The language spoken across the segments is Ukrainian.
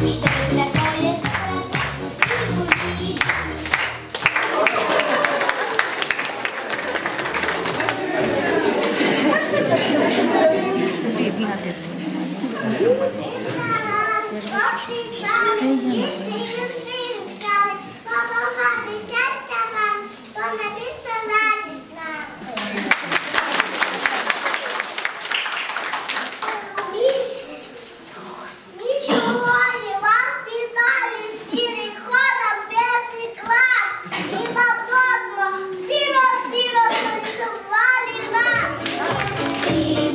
Just you.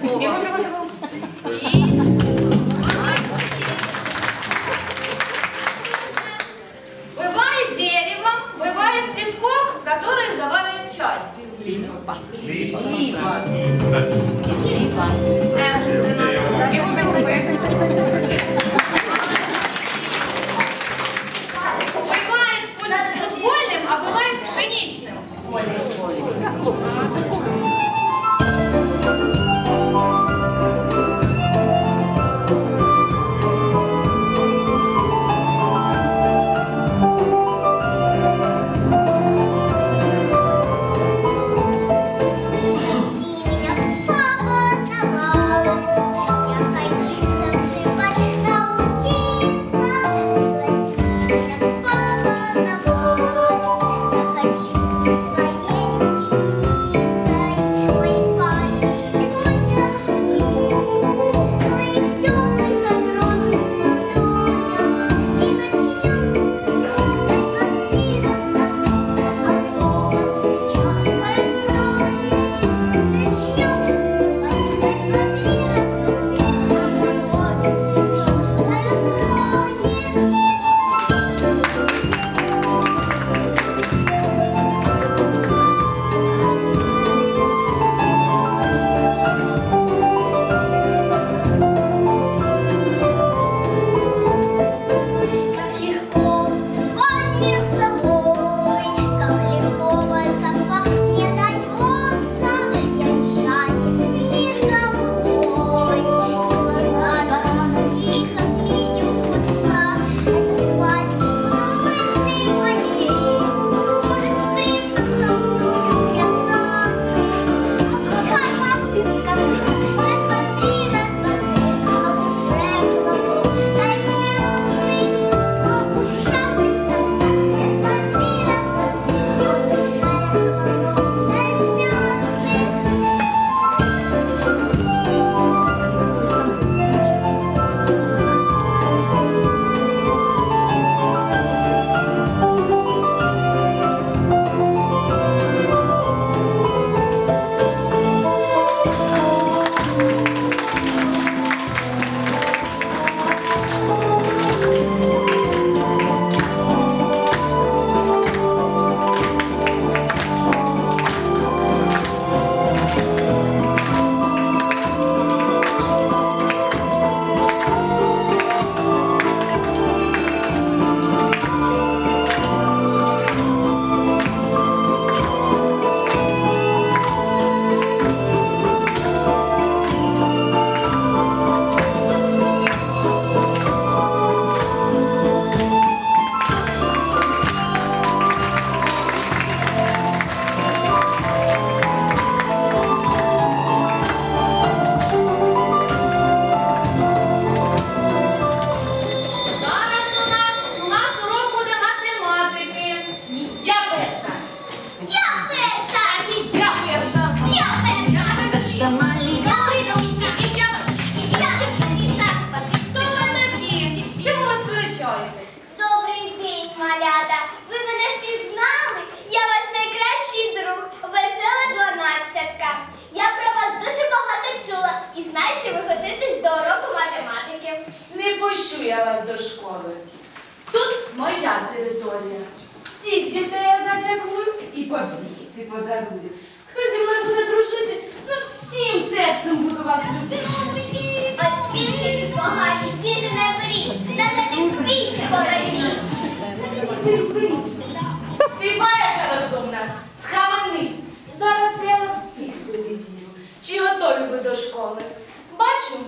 слово. І... Бывает дерево, бывает цветком, которые заваривают чай. Липа. Липа. Липа. Липа. Вас до школи. Тут моя територія. Всіх дітей я зачекую і по подарую. Хто зі мною буде дружити, ну всім серцем буду вас любити. Оцінки погані, сіди не беріть, та не відбійте поверніть. Ти яка розумна, схаменись. Зараз я вас всіх перевірю. Чи готові ви до школи? Бачу,